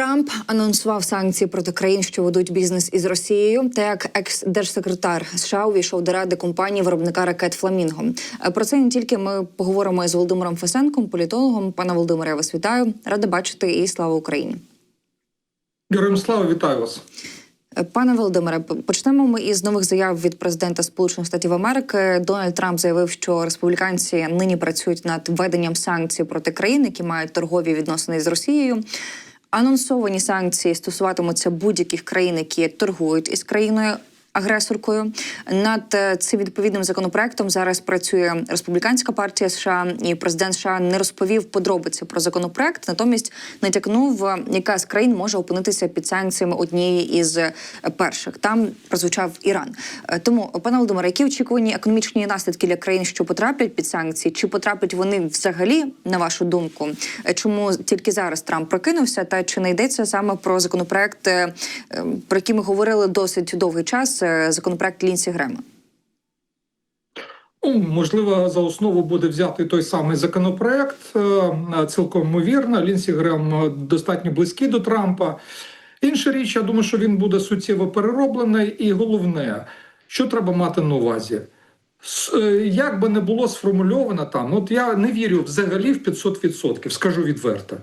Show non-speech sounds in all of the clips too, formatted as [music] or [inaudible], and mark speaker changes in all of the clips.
Speaker 1: Трамп анонсував санкції проти країн, що ведуть бізнес із Росією. Та як екс-держсекретар США увійшов до ради компанії виробника ракет Фламінго. Про це не тільки ми поговоримо із Володимиром Фесенком, політологом. Пане Володимире, я вас вітаю. Рада бачити і слава Україні.
Speaker 2: Героям слава, вітаю вас.
Speaker 1: Пане Володимире, почнемо ми із нових заяв від президента Сполучених Штатів Америки. Дональд Трамп заявив, що республіканці нині працюють над введенням санкцій проти країн, які мають торгові відносини з Росією. Анонсовані санкції стосуватимуться будь-яких країн, які торгують із країною. Агресоркою над е, цим відповідним законопроектом зараз працює республіканська партія США, і президент США не розповів подробиці про законопроект. Натомість натякнув, е, яка з країн може опинитися під санкціями однієї із е, перших. Там прозвучав Іран. Тому, пане Володимире, які очікувані економічні наслідки для країн, що потраплять під санкції, чи потраплять вони взагалі на вашу думку? Чому тільки зараз Трамп прокинувся? Та чи не йдеться саме про законопроект, е, е, про який ми говорили досить довгий час? Е, Законопроект Лінсі Грема?
Speaker 2: Ну, можливо, за основу буде взяти той самий законопроект. е, Цілком ймовірно. Лінсі Грем е, достатньо близький до Трампа. Інша річ, я думаю, що він буде суттєво перероблений, і головне, що треба мати на увазі. Як би не було сформульовано там, от я не вірю взагалі в 500%, скажу відверто.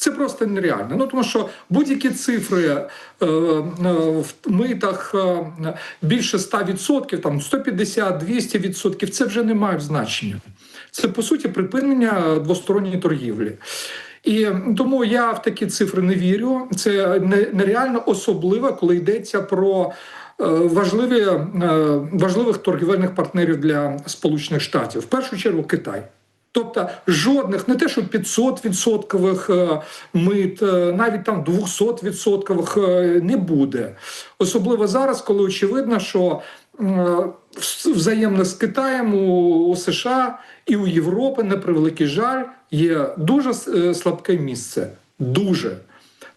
Speaker 2: Це просто нереально. Ну тому що будь-які цифри е, е, в митах е, більше 100%, там 150-200%, це вже не має значення. Це по суті припинення двосторонньої торгівлі. І тому я в такі цифри не вірю. Це нереально особливо, коли йдеться про е, важливі, е, важливих торгівельних партнерів для Сполучених Штатів. В першу чергу Китай. Тобто жодних, не те, що 500 відсоткових е, мит, е, навіть там 200 відсоткових е, не буде. Особливо зараз, коли очевидно, що взаємно з Китаєм у, США і у Європи, на превеликий жаль, є дуже слабке місце. Дуже.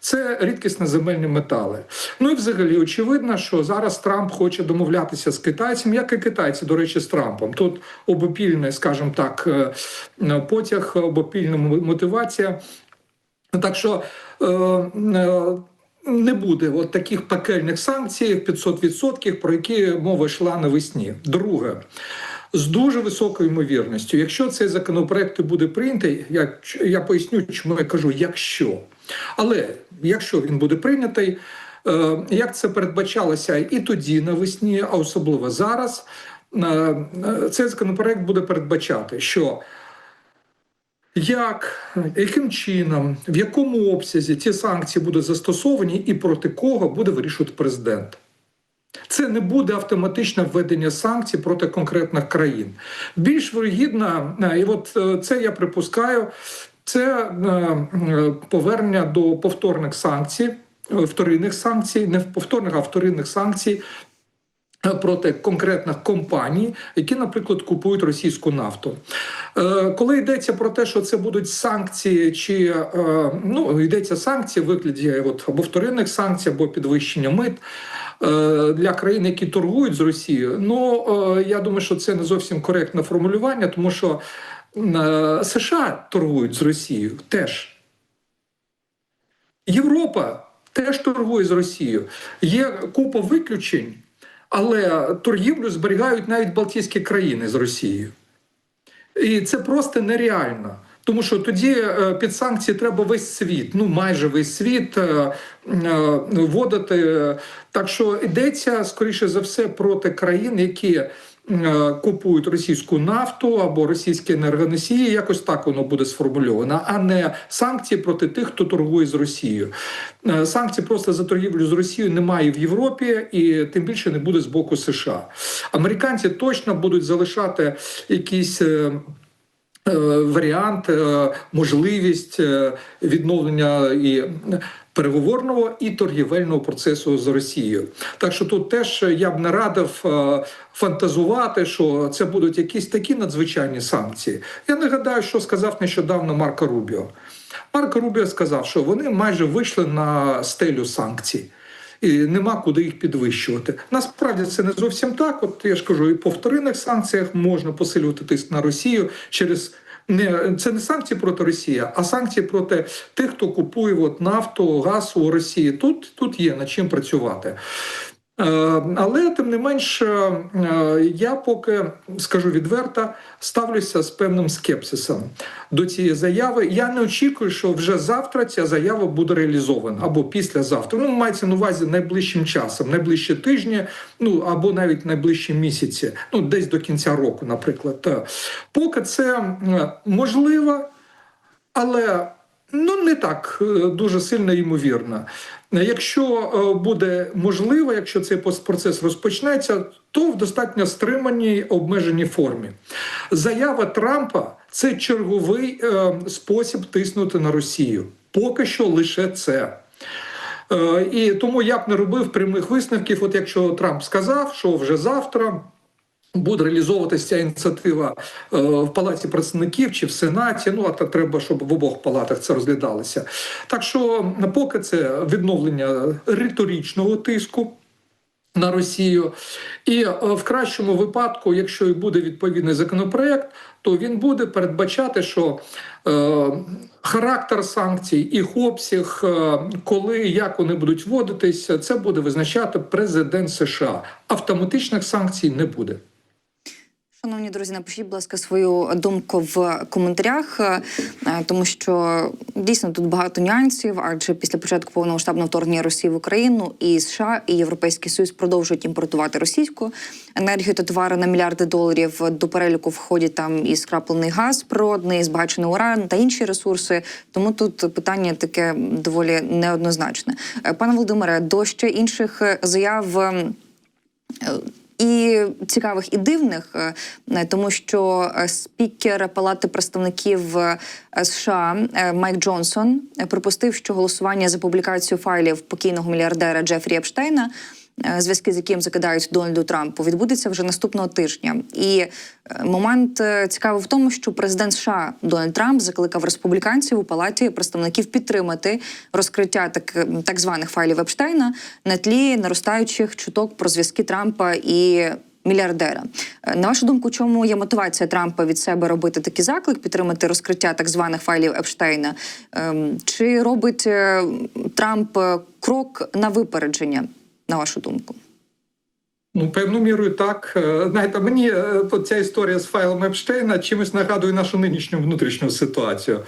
Speaker 2: Це рідкісні земельні метали. Ну і взагалі очевидно, що зараз Трамп хоче домовлятися з китайцем, як і китайці, до речі, з Трампом. Тут обопільний, скажімо так, е, потяг, обопільна мотивація. Так що е, е, не буде от таких пекельних санкцій 500%, про які мова йшла навесні. Друге. З дуже високою ймовірністю, якщо цей законопроект буде прийнятий, я, я поясню, чому я кажу, якщо. Але якщо він буде прийнятий, е, як це передбачалося і тоді навесні, а особливо зараз, е, е, цей законопроект буде передбачати, що як, яким чином, в якому обсязі ці санкції будуть застосовані і проти кого буде вирішувати президент. Це не буде автоматичне введення санкцій проти конкретних країн. Більш вигідно, і от це я припускаю, це е, е, повернення до повторних санкцій, вторинних санкцій, не повторних, а вторинних санкцій е, проти конкретних компаній, які, наприклад, купують російську нафту. Коли йдеться про те, що це будуть санкції, чи ну йдеться санкції в вигляді от, або вторинних санкцій, або підвищення мит. Для країн, які торгують з Росією, ну я думаю, що це не зовсім коректне формулювання, тому що США торгують з Росією теж. Європа теж торгує з Росією. Є купа виключень, але торгівлю зберігають навіть Балтійські країни з Росією. І це просто нереально. Тому що тоді е, під санкції треба весь світ, ну майже весь світ е, е, вводити. Так що йдеться скоріше за все проти країн, які купують російську нафту або російські енергоносії. Якось так воно буде сформульовано, а не санкції проти тих, хто торгує з Росією. Е, Санкцій просто за торгівлю з Росією немає в Європі, і тим більше не буде з боку США. Американці точно будуть залишати якісь. е, е, Варіант, е, можливість е, відновлення і переговорного і торгівельного процесу з Росією. Так що тут теж я б не радив е, фантазувати, що це будуть якісь такі надзвичайні санкції. Я нагадаю, що сказав нещодавно Марко Рубіо. Марко Рубіо сказав, що вони майже вийшли на стелю санкцій. І нема куди їх підвищувати. Насправді це не зовсім так. От я ж кажу, і по вторинних санкціях можна посилювати тиск на Росію через Не це не санкції проти Росії, а санкції проти тих, хто купує от, нафту, газ у Росії. Тут, тут є над чим працювати. Е, Але тим не менш, е, я поки скажу відверто, ставлюся з певним скепсисом до цієї заяви. Я не очікую, що вже завтра ця заява буде реалізована або післязавтра. Ну, мається на увазі найближчим часом, найближчі тижні, ну або навіть найближчі місяці, ну десь до кінця року, наприклад. Е, Поки це можливо, але ну не так е, дуже сильно ймовірно. Якщо е, буде можливо, якщо цей процес розпочнеться, то в достатньо стриманій обмеженій формі. Заява Трампа це черговий е, спосіб тиснути на Росію. Поки що лише це. Е, І тому я б не робив прямих висновків. От якщо Трамп сказав, що вже завтра. Буде реалізовуватися ця ініціатива е, в палаті представників чи в сенаті. Ну а то треба, щоб в обох палатах це розглядалося. Так що поки це відновлення риторичного тиску. На Росію, і е, в кращому випадку, якщо і буде відповідний законопроект, то він буде передбачати, що е, характер санкцій, їх обсяг, е, коли як вони будуть вводитися, це буде визначати президент США. Автоматичних санкцій не буде.
Speaker 1: Шановні друзі, напишіть, будь ласка, свою думку в коментарях, е, тому що дійсно тут багато нюансів. Адже після початку повномасштабного вторгнення Росії в Україну і США і Європейський Союз продовжують імпортувати російську енергію та товари на мільярди доларів. До переліку входять там і скраплений газ природний, збагачений уран та інші ресурси. Тому тут питання таке доволі неоднозначне. Е, Пане Володимире, до ще інших е, заяв. Е, і цікавих і дивних, е, тому що е, спікер Палати представників е, США е, Майк Джонсон е, припустив, що голосування за публікацію файлів покійного мільярдера Джефрі Епштейна. Е, Зв'язки з яким закидають Дональду Трампу відбудеться вже наступного тижня, і е, момент е, цікавий в тому, що президент США Дональд Трамп закликав республіканців у палаті представників підтримати розкриття так, так званих файлів Епштейна на тлі наростаючих чуток про зв'язки Трампа і мільярдера. На вашу думку, чому є мотивація Трампа від себе робити такий заклик, підтримати розкриття так званих файлів Епштейна? Ем, Чи робить Трамп крок на випередження, на вашу думку?
Speaker 2: Ну, певною мірою так. Е, Знаєте, мені е, ця історія з файлом Епштейна чимось нагадує нашу нинішню внутрішню ситуацію.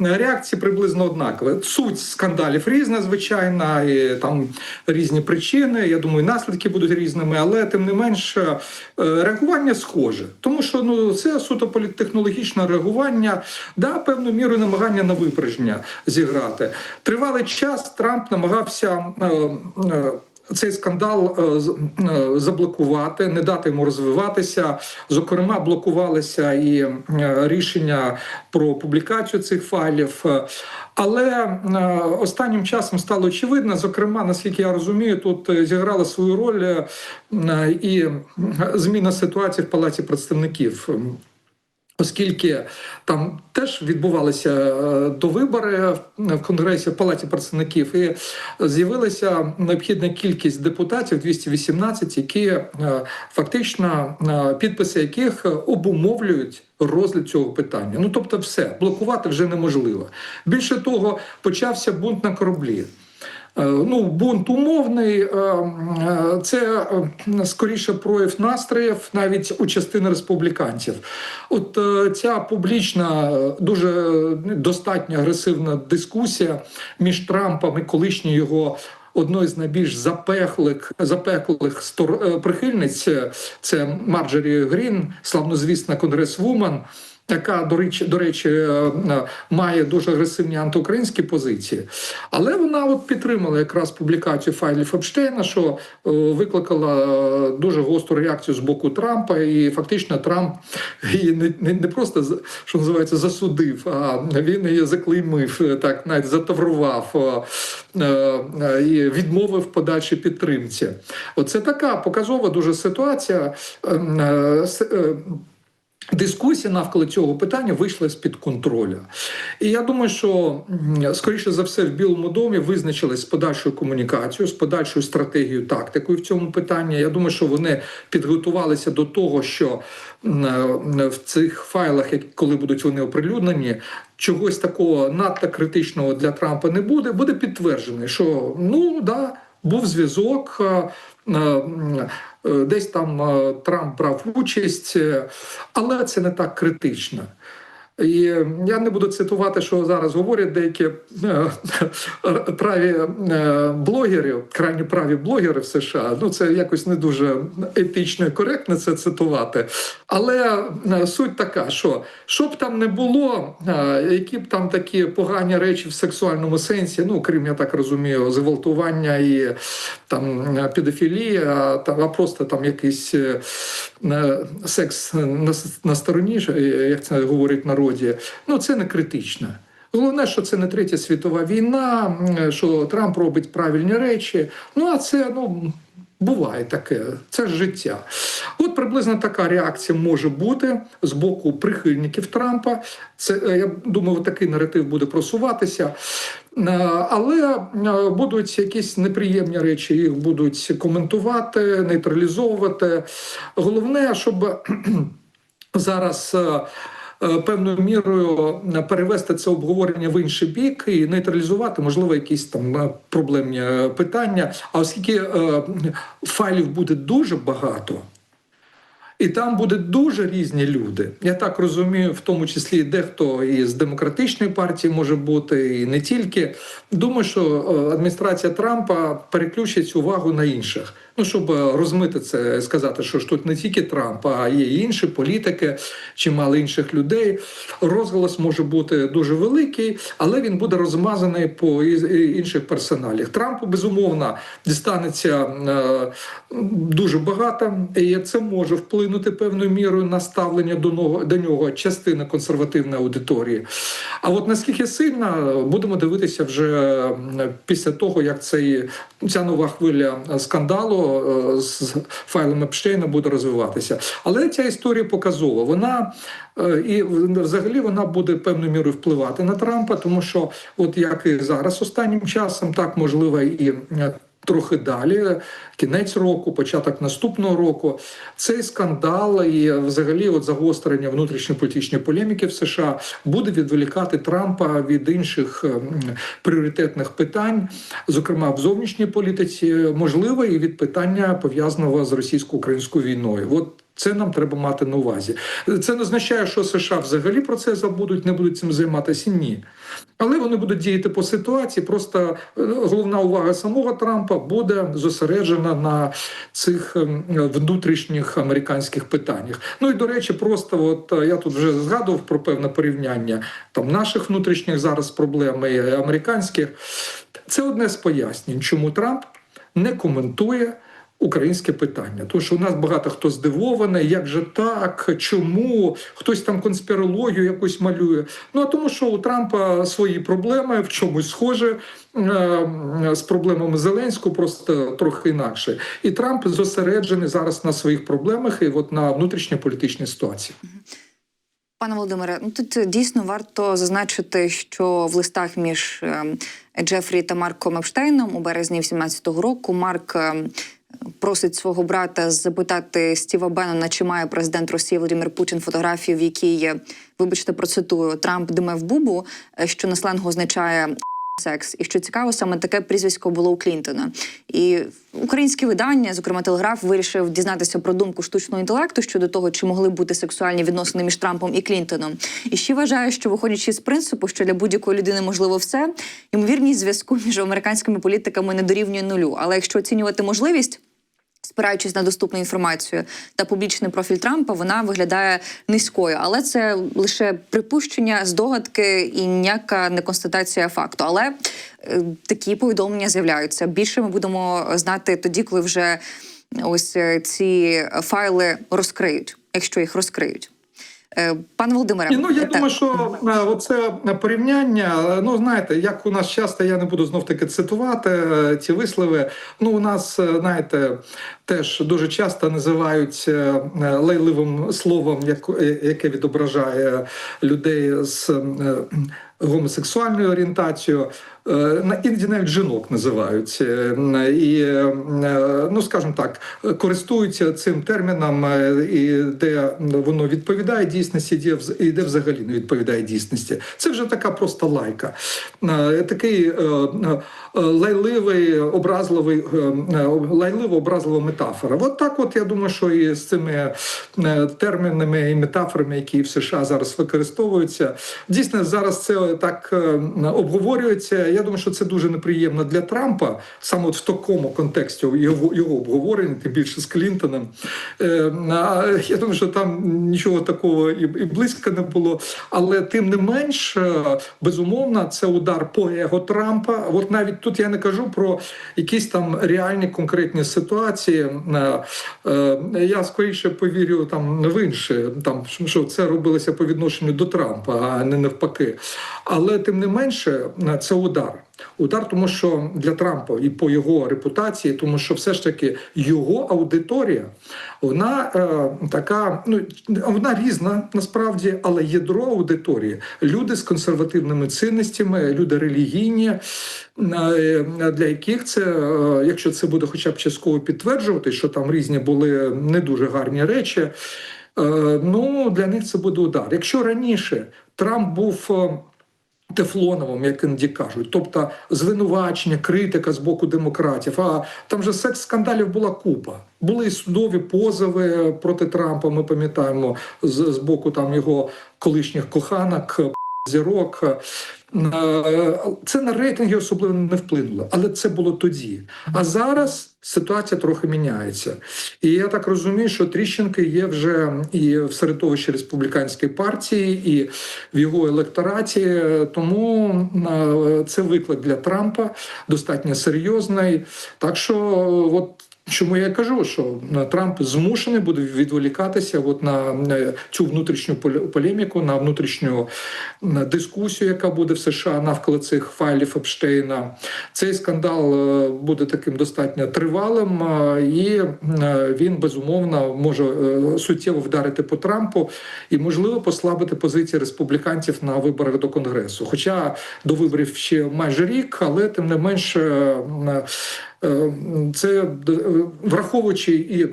Speaker 2: Е, Реакції приблизно однакові. Суть скандалів різна, звичайно, і там різні причини. Я думаю, наслідки будуть різними, але тим не менш е, реагування схоже. Тому що ну це суто політтехнологічне реагування, да, певною мірою намагання на випередження зіграти. Тривалий час Трамп намагався. е, е, цей скандал е, е, заблокувати, не дати йому розвиватися. Зокрема, блокувалися і е, рішення про публікацію цих файлів. Але останнім часом стало очевидно, зокрема, наскільки я розумію, тут зіграла свою роль і зміна ситуації в Палаті представників. Оскільки там теж відбувалися е, довибори в Конгресі в Палаті представників, і з'явилася необхідна кількість депутатів 218, які е, фактично е, підписи яких обумовлюють розгляд цього питання. Ну тобто, все блокувати вже неможливо. Більше того, почався бунт на кораблі. Е, Ну, бунт умовний, е, е, це скоріше прояв настроїв навіть у частини республіканців. От ця публічна, дуже достатньо агресивна дискусія між Трампом і колишньою його. Одною з найбільш запеклих запеклих стор прихильниць це Марджорі Грін, славнозвісна конгресвумен, яка до речі, до речі, е, е, має дуже агресивні антиукраїнські позиції. Але вона от підтримала якраз публікацію файлів Епштейна, що е, викликала дуже гостру реакцію з боку Трампа, і фактично Трамп її не, не, не просто що називається засудив, а він її заклеймив, так навіть затаврував і відмовив подальшій підтримці. Оце така показова дуже ситуація. Е, е, е, Дискусії навколо цього питання вийшли з під контролю. І я думаю, що скоріше за все в Білому домі визначились з подальшою комунікацією, з подальшою стратегією, тактикою в цьому питанні. Я думаю, що вони підготувалися до того, що е, в цих файлах, коли будуть вони оприлюднені, чогось такого надто критичного для Трампа не буде. Буде підтверджений, що ну да, був зв'язок. Е, Десь там е, Трамп брав участь, е, але це не так критично. І я не буду цитувати, що зараз говорять деякі е, [laughs] праві е, блогери, крайні праві блогери в США. Ну це якось не дуже етично і коректно це цитувати. Але е, суть така, що що б там не було, які б там такі погані речі в сексуальному сенсі, ну крім я так розумію, зґвалтування і там педофілія, а просто там якийсь секс на, стороні, як це говорять в народі, ну це не критично. Головне, що це не третя світова війна, що Трамп робить правильні речі. Ну а це ну. Буває таке, це життя. От приблизно така реакція може бути з боку прихильників Трампа. Це е, я думаю, такий наратив буде просуватися. Е, Але е, будуть якісь неприємні речі, їх будуть коментувати, нейтралізовувати. Головне, щоб [clears throat] зараз. Е, е, Певною мірою перевести це обговорення в інший бік і нейтралізувати, можливо, якісь там е, проблемні е, питання. А оскільки е, файлів буде дуже багато, і там будуть дуже різні люди. Я так розумію, в тому числі дехто із демократичної партії може бути, і не тільки. Думаю, що е, адміністрація Трампа переключить увагу на інших. Ну, щоб е, розмити це, сказати, що ж тут не тільки Трамп, а є і інші політики, чимало інших людей. Розголос може бути дуже великий, але він буде розмазаний по інших персоналях. Трампу безумовно дістанеться е, дуже багато, і це може вплинути певною мірою на ставлення до нього частини консервативної аудиторії. А от наскільки сильно будемо дивитися вже е, після того, як цей ця нова хвиля скандалу е, з файлом Епштейна буде розвиватися. Але ця історія показова. Вона е, і взагалі вона буде певною мірою впливати на Трампа, тому що, от як і зараз останнім часом, так можливо і. Трохи далі, кінець року, початок наступного року, цей скандал і взагалі от загострення внутрішньополітичної полеміки в США буде відволікати Трампа від інших ем, пріоритетних питань, зокрема в зовнішній політиці, можливо, і від питання пов'язаного з російсько-українською війною. От це нам треба мати на увазі. Це не означає, що США взагалі про це забудуть, не будуть цим займатися. Ні. Але вони будуть діяти по ситуації. Просто е, головна увага самого Трампа буде зосереджена на цих ем, внутрішніх американських питаннях. Ну і до речі, просто от е, я тут вже згадував про певне порівняння там наших внутрішніх зараз проблем і американських. Це одне з пояснень, чому Трамп не коментує. Українське питання, тому що у нас багато хто здивований, як же так, чому хтось там конспірологію якусь малює. Ну а тому, що у Трампа свої проблеми в чомусь схоже е, з проблемами Зеленського, просто трохи інакше. І Трамп зосереджений зараз на своїх проблемах і от на внутрішньополітичній ситуації.
Speaker 1: Пане Володимире, ну тут е, дійсно варто зазначити, що в листах між ем, Джефрі та Марком Епштейном у березні 17-го року Марк ем, просить свого брата запитати Стіва Беннона, чи має президент Росії Володимир Путін фотографію, в якій, вибачте, процитую Трамп диме в бубу, е, що на сленгу означає. Секс, і що цікаво, саме таке прізвисько було у Клінтона. І українське видання, зокрема Телеграф, вирішив дізнатися про думку штучного інтелекту щодо того, чи могли бути сексуальні відносини між Трампом і Клінтоном. І ще вважає, що виходячи з принципу, що для будь-якої людини можливо все, ймовірність зв'язку між американськими політиками не дорівнює нулю. Але якщо оцінювати можливість. Спираючись на доступну інформацію та публічний профіль Трампа, вона виглядає низькою, але це лише припущення, здогадки і ніяка не констатація факту. Але е, такі повідомлення з'являються. Більше ми будемо знати тоді, коли вже ось е, ці файли розкриють, якщо їх розкриють. Е, Пане Володимире,
Speaker 2: ну я
Speaker 1: та-
Speaker 2: думаю, що е, оце порівняння. е, Ну знаєте, як у нас часто я не буду знов таки цитувати е, ці вислови. Ну, у нас е, знаєте, теж дуже часто називають е, лайливим словом, як- е, яке відображає людей з е, гомосексуальною орієнтацією. Е, Іноді навіть жінок називають Е, і, е, ну скажімо так, користуються цим терміном, і де воно відповідає дійсності, і де взагалі не відповідає дійсності. Це вже така просто лайка, такий лайливий, образливий, е, образлива метафора. От так, от я думаю, що і з цими термінами і метафорами, які в США зараз використовуються, дійсно зараз це так обговорюється. Я думаю, що це дуже неприємно для Трампа, саме от в такому контексті його, його обговорення, тим більше з Клінтоном. Е, а Я думаю, що там нічого такого і, близько не було. Але тим не менш, е, безумовно, це удар по его Трампа. От навіть тут я не кажу про якісь там реальні конкретні ситуації. Е, Я скоріше повірю там в інше, там що це робилося по відношенню до Трампа, а не навпаки. Але тим не менше, це удар. Удар, тому що для Трампа і по його репутації, тому що все ж таки його аудиторія, вона е, така, ну вона різна насправді, але ядро аудиторії люди з консервативними цінностями, люди релігійні, е, для яких це, е, якщо це буде хоча б частково підтверджувати, що там різні були не дуже гарні речі. е, Ну для них це буде удар. Якщо раніше Трамп був. Е, Тефлоновим, як іноді кажуть, тобто звинувачення, критика з боку демократів. А там же секс скандалів була купа. Були і судові позови проти Трампа. Ми пам'ятаємо з, з боку там його колишніх коханок. Зірок Е, це на рейтинги особливо не вплинуло, але це було тоді. А зараз ситуація трохи міняється, і я так розумію, що тріщинки є вже і в середовищі республіканської партії, і в його електораті. Тому е, це виклик для Трампа достатньо серйозний. Так що, от Чому я кажу, що Трамп змушений буде відволікатися от на е, цю внутрішню поле- полеміку, на внутрішню дискусію, яка буде в США навколо цих файлів Епштейна. Цей скандал е, буде таким достатньо тривалим, е, і він безумовно може суттєво вдарити по Трампу і, можливо, послабити позиції республіканців на виборах до Конгресу. Хоча до виборів ще майже рік, але тим не менше. Е, Це е, враховуючи і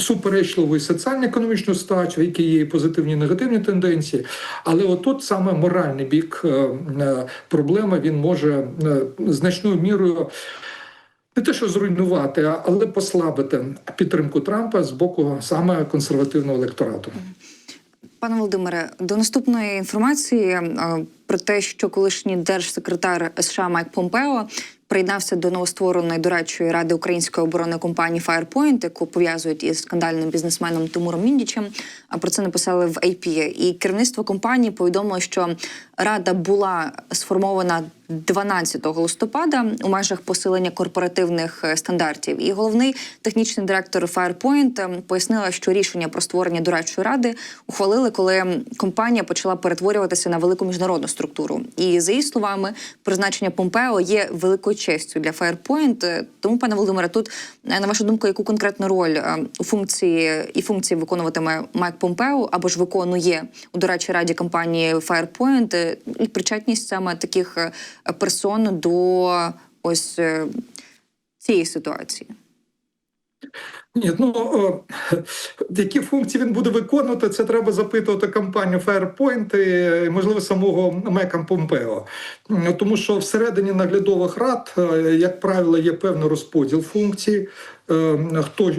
Speaker 2: суперечливу соціально-економічну ситуацію, які є і позитивні і негативні тенденції. Але отут саме моральний бік е, проблеми він може значною мірою. Не те, що зруйнувати, але послабити підтримку Трампа з боку саме консервативного електорату.
Speaker 1: Пане Володимире, до наступної інформації про те, що колишній держсекретар США Майк Помпео приєднався до новоствореної дорадчої ради української оборонної компанії Firepoint, яку пов'язують із скандальним бізнесменом Тимуром Міндічем. А про це написали в AP. І керівництво компанії повідомило, що рада була сформована 12 листопада у межах посилення корпоративних е, стандартів. І головний технічний директор Firepoint е, пояснила, що рішення про створення дорадчої ради ухвалили, коли компанія почала перетворюватися на велику міжнародну структуру. І за її словами, призначення Помпео є великою честю для Firepoint. Е, Тому, пане Володимире, тут е, на вашу думку, яку конкретну роль е, у функції і функції виконуватиме Майк Помпео або ж виконує у дорадчій раді компанії Firepoint і причетність саме таких е, персон до ось е, цієї ситуації?
Speaker 2: Ні, ну які функції він буде виконувати, це треба запитувати компанію Firepoint і, можливо, самого Мека Помпео. Тому що всередині наглядових рад, е, як правило, є певний розподіл функцій. е, Хто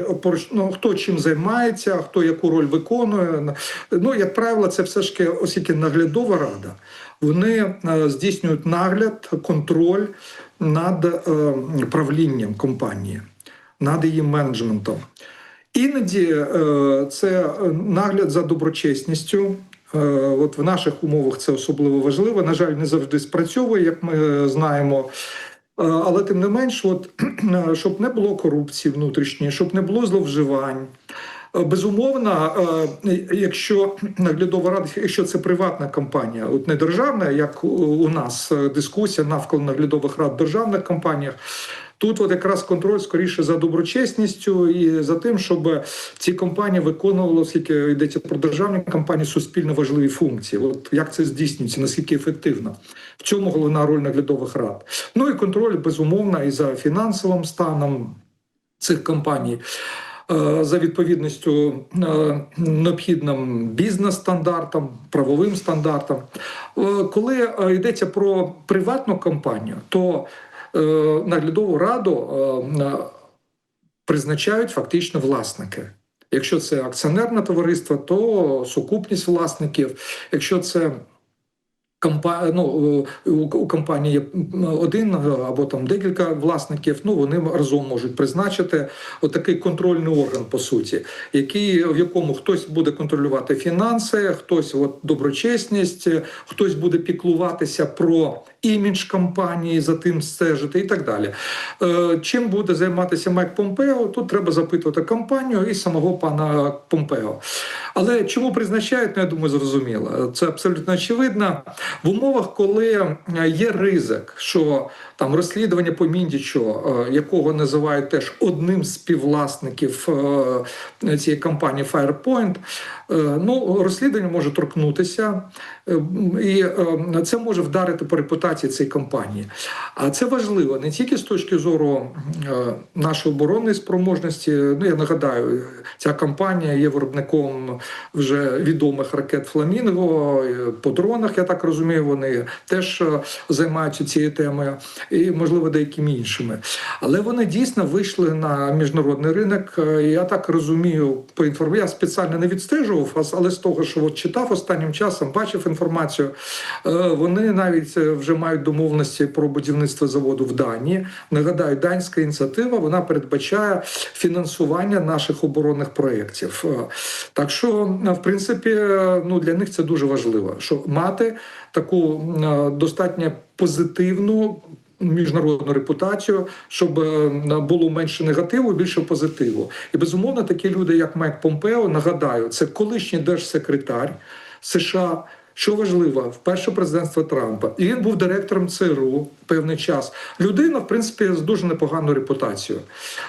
Speaker 2: ну, хто чим займається, хто яку роль виконує. Ну, як правило, це все ж таки, оскільки наглядова рада, вони е, здійснюють нагляд, контроль над е, правлінням компанії над її менеджментом. Іноді е, це нагляд за доброчесністю. От в наших умовах це особливо важливо. На жаль, не завжди спрацьовує, як ми знаємо. Але тим не менш, от, [clears throat] щоб не було корупції внутрішньої, щоб не було зловживань. Е, Безумовно, е, якщо наглядова рада, якщо це приватна компанія, от не державна, як у- нас е, дискусія навколо наглядових рад в державних компаніях. Тут от якраз контроль скоріше за доброчесністю і за тим, щоб ці компанії виконували, оскільки йдеться про державні компанії, суспільно важливі функції. От як це здійснюється, наскільки ефективно в цьому головна роль наглядових рад. Ну і контроль безумовно і за фінансовим станом цих компаній. Е, За відповідністю е, необхідним бізнес-стандартам, правовим стандартам. Е, Коли йдеться про приватну компанію, то наглядову раду призначають фактично власники. Якщо це акціонерне товариство, то сукупність власників. Якщо це компа... ну, у, у компанії є один або там декілька власників, ну вони разом можуть призначити отакий контрольний орган, по суті, який в якому хтось буде контролювати фінанси, хтось от доброчесність, хтось буде піклуватися про імідж компанії, за тим стежити і так далі. Е, Чим буде займатися Майк Помпео? Тут треба запитувати компанію і самого пана Помпео. Але чому призначають, ну, я думаю, зрозуміло. Це абсолютно очевидно. В умовах, коли є ризик, що там розслідування по Міндічу, е, якого називають теж одним з співвласників е, цієї компанії Firepoint, е, ну розслідування може торкнутися, е, і е, це може вдарити по репутації цієї компанії. А це важливо не тільки з точки зору е, нашої оборонної спроможності. Ну я нагадаю, ця компанія є виробником вже відомих ракет Фламінго е, по дронах. Я так розумію, вони теж е, займаються цією темою, і можливо деякими іншими. Але вони дійсно вийшли на міжнародний ринок. Е, Я так розумію, по інформації я спеціально не відстежував але з того, що от читав останнім часом, бачив інформацію. Е, Вони навіть е, вже мають домовленості про будівництво заводу в Данії. Нагадаю, данська ініціатива вона передбачає фінансування наших оборонних проєктів. Е, Так що, в принципі, ну для них це дуже важливо, що мати таку достатньо позитивну. Міжнародну репутацію, щоб було менше негативу, більше позитиву. І безумовно, такі люди, як Майк Помпео, нагадаю, це колишній держсекретар США. Що важливо, в перше президентство Трампа, і він був директором ЦРУ певний час. Людина, в принципі, з дуже непоганою репутацією.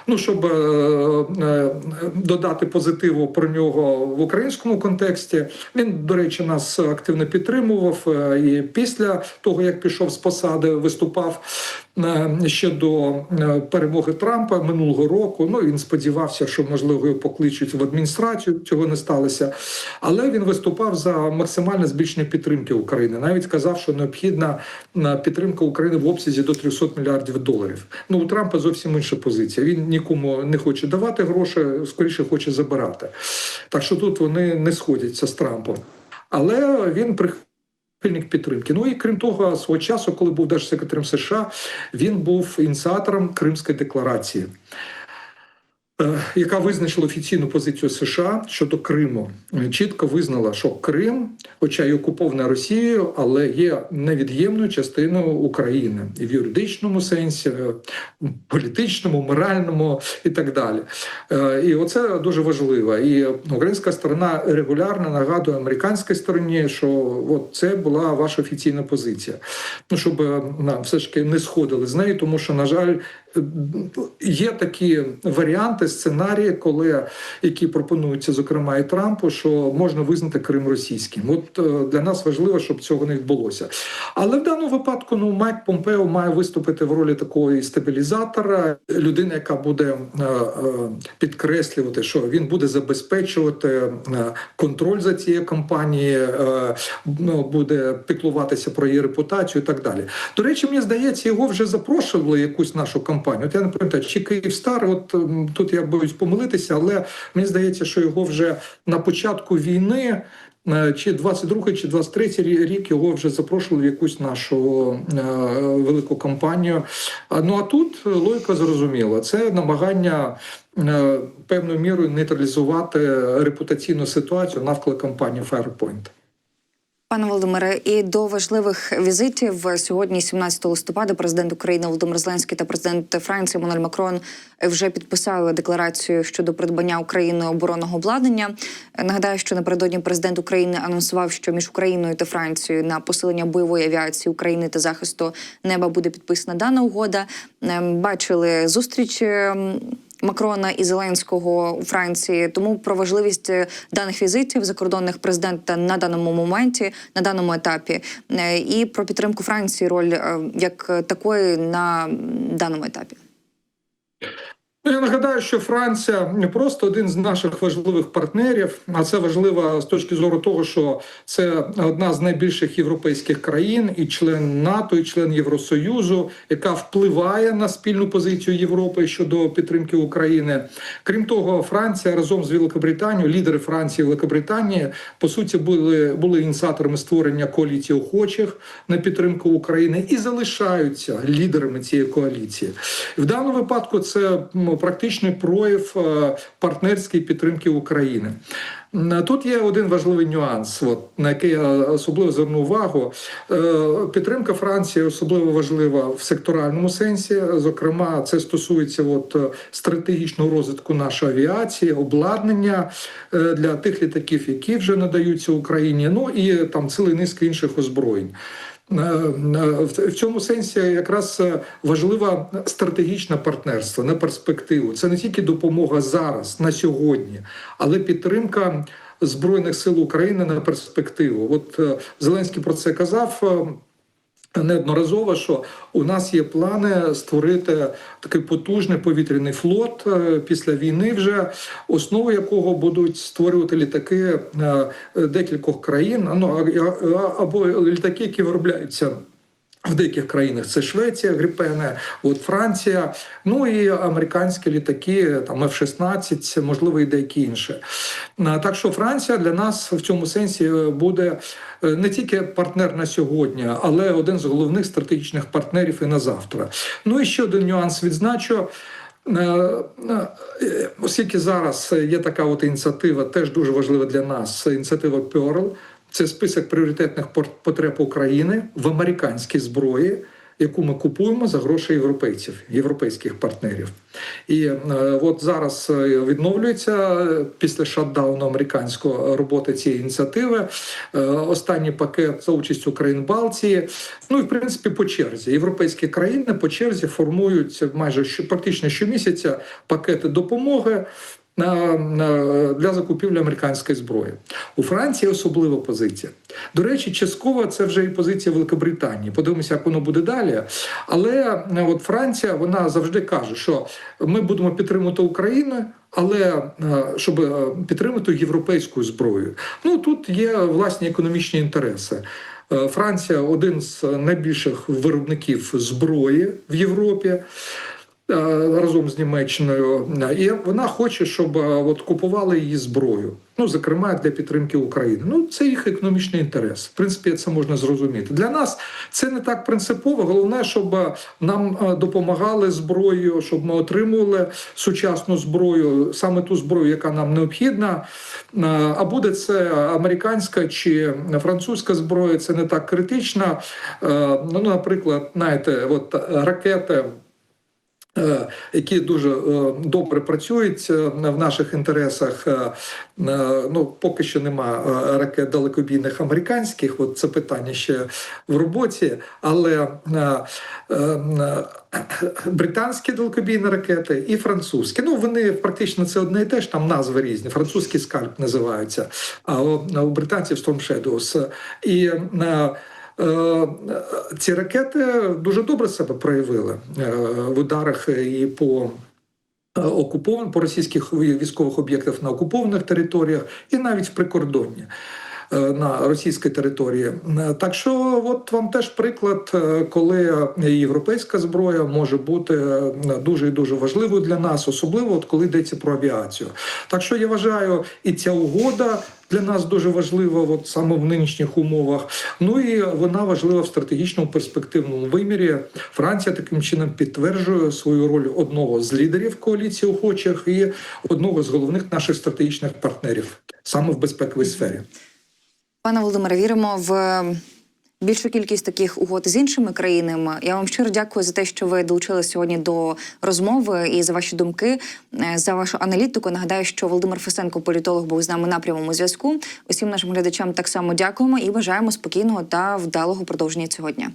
Speaker 2: Ну, щоб е, е, додати позитиву про нього в українському контексті, він, до речі, нас активно підтримував. е, І після того, як пішов з посади, виступав е, ще до е, перемоги Трампа минулого року. Ну він сподівався, що можливо його покличуть в адміністрацію. Цього не сталося. Але він виступав за максимальне збільшення підтримки України. Навіть сказав, що необхідна е, підтримка України в обсязі до 300 мільярдів доларів. Ну у Трампа зовсім інша позиція. Він нікому не хоче давати гроші, скоріше хоче забирати. Так що тут вони не сходяться з Трампом. Але він при Прихильник підтримки. Ну і крім того, свого часу, коли був держсекретарем США, він був ініціатором Кримської декларації, яка визначила офіційну позицію США щодо Криму. Е, Чітко визнала, що Крим, хоча й окупований Росією, але є невід'ємною частиною України і в юридичному сенсі, е, політичному, моральному і так далі. Е, І оце дуже важливо. І українська сторона регулярно нагадує американській стороні, що от це була ваша офіційна позиція. Ну щоб е, нам все ж таки не сходили з нею, тому що, на жаль, е, є такі варіанти, сценарії, коли які пропонуються, зокрема, і Трампу, що можна визнати Крим російським. От е, для нас важливо, щоб цього не відбулося. Але в даному випадку ну Майк Помпео має виступити в ролі такого і стабілізатора, людина, яка буде е, е, підкреслювати, що він буде забезпечувати контроль за цією компанією, ну, буде піклуватися про її репутацію і так далі. До речі, мені здається, його вже запрошували якусь нашу компанію. От я не пам'ятаю, чи Київстар, от тут я боюсь помилитися, але мені здається, що його вже на початку війни. е, Чи 22 чи 23 рік його вже запрошували в якусь нашу е, велику компанію. А, Ну а тут логіка зрозуміла. Це намагання е, певною мірою нейтралізувати репутаційну ситуацію навколо компанії Firepoint.
Speaker 1: Пане Володимире, і до важливих візитів сьогодні, 17 листопада, президент України Володимир Зеленський та президент Франції Еммануель Макрон вже підписали декларацію щодо придбання Україною оборонного обладнання. Нагадаю, що напередодні президент України анонсував, що між Україною та Францією на посилення бойової авіації України та захисту неба буде підписана дана угода. Ем, Бачили зустріч. Макрона і Зеленського у Франції. Тому про важливість е, даних візитів закордонних президента на даному моменті, на даному етапі, е, і про підтримку Франції роль е, як такої на даному етапі.
Speaker 2: Ну, Я нагадаю, що Франція не просто один з наших важливих партнерів, а це важливо з точки зору того, що це одна з найбільших європейських країн, і член НАТО, і член Євросоюзу, яка впливає на спільну позицію Європи щодо підтримки України. Крім того, Франція разом з Великобританією, лідери Франції і Великобританії, по суті, були були ініціаторами створення коаліції охочих на підтримку України і залишаються лідерами цієї коаліції. В даному випадку це практичний прояв е, партнерської підтримки України. Тут є один важливий нюанс, от, на який я особливо зверну увагу. Е, Підтримка Франції особливо важлива в секторальному сенсі. Зокрема, це стосується от, е, стратегічного розвитку нашої авіації, обладнання для тих літаків, які вже надаються Україні. Ну і там цілий низка інших озброєнь. Е, е, В цьому сенсі якраз е, важливе стратегічне партнерство на перспективу. Це не тільки допомога зараз, на сьогодні, але підтримка Збройних сил України на перспективу. От е, Зеленський про це казав. Е, Неодноразово, що у нас є плани створити такий потужний повітряний флот е, після війни, вже основу якого будуть створювати літаки е, декількох країн, ну або літаки, які виробляються. В деяких країнах це Швеція, Гріпене, от Франція, ну і американські літаки, там F-16, можливо, і деякі інші. Так що Франція для нас в цьому сенсі е, буде е, не тільки партнер на сьогодні, але один з головних стратегічних партнерів і на завтра. Ну і ще один нюанс відзначу. Е, Оскільки зараз є така от ініціатива, теж дуже важлива для нас. Ініціатива Pearl. Це список пріоритетних потреб України в американській зброї, яку ми купуємо за гроші європейців, європейських партнерів. І е, от зараз е, відновлюється е, після шатдауну американського роботи цієї ініціативи. Е, останній пакет за участю країн Балтії. Ну і в принципі по черзі. Європейські країни по черзі формують майже що, практично щомісяця пакети допомоги для закупівлі американської зброї. У Франції особлива позиція. До речі, частково це вже і позиція Великобританії. Подивимося, як воно буде далі. Але е, от Франція вона завжди каже, що ми будемо підтримувати Україну. Але е, щоб е, підтримати європейську зброю, ну тут є власні економічні інтереси. Франція один з найбільших виробників зброї в Європі. Е, Разом з Німеччиною, і вона хоче, щоб е, от купували її зброю. Ну, зокрема, для підтримки України. Ну, це їх економічний інтерес. В принципі, це можна зрозуміти. Для нас це не так принципово. Головне, щоб е, нам допомагали зброєю, щоб ми отримували сучасну зброю, саме ту зброю, яка нам необхідна. А буде це американська чи французька зброя, це не так критично. Ну, наприклад, знаєте, от ракети. Е, Які дуже е, добре працюють е, в наших інтересах. Ну поки що нема ракет далекобійних американських. От це питання ще в роботі, але британські далекобійні ракети і французькі. Ну вони практично це одне і те ж, там назви різні. Французький скальп називаються, а у, британців Storm Shadows. І Ці ракети дуже добре себе проявили е, в ударах і по е, окупованих по російських військових об'єктах на окупованих територіях, і навіть в прикордонні. Е, На російській території, Е, так що, от вам теж приклад, е, коли європейська зброя може бути дуже і дуже важливою для нас, особливо от коли йдеться про авіацію. Так що я вважаю, і ця угода для нас дуже важлива, от саме в нинішніх умовах. Ну і вона важлива в стратегічному перспективному вимірі. Франція таким чином підтверджує свою роль одного з лідерів коаліції охочих і одного з головних наших стратегічних партнерів саме в безпековій сфері.
Speaker 1: Пане Володимире, віримо в більшу кількість таких угод з іншими країнами. Я вам щиро дякую за те, що ви долучилися сьогодні до розмови і за ваші думки, е, за вашу аналітику. Нагадаю, що Володимир Фесенко, політолог, був з нами на прямому зв'язку. Усім нашим глядачам так само дякуємо і бажаємо спокійного та вдалого продовження цього дня.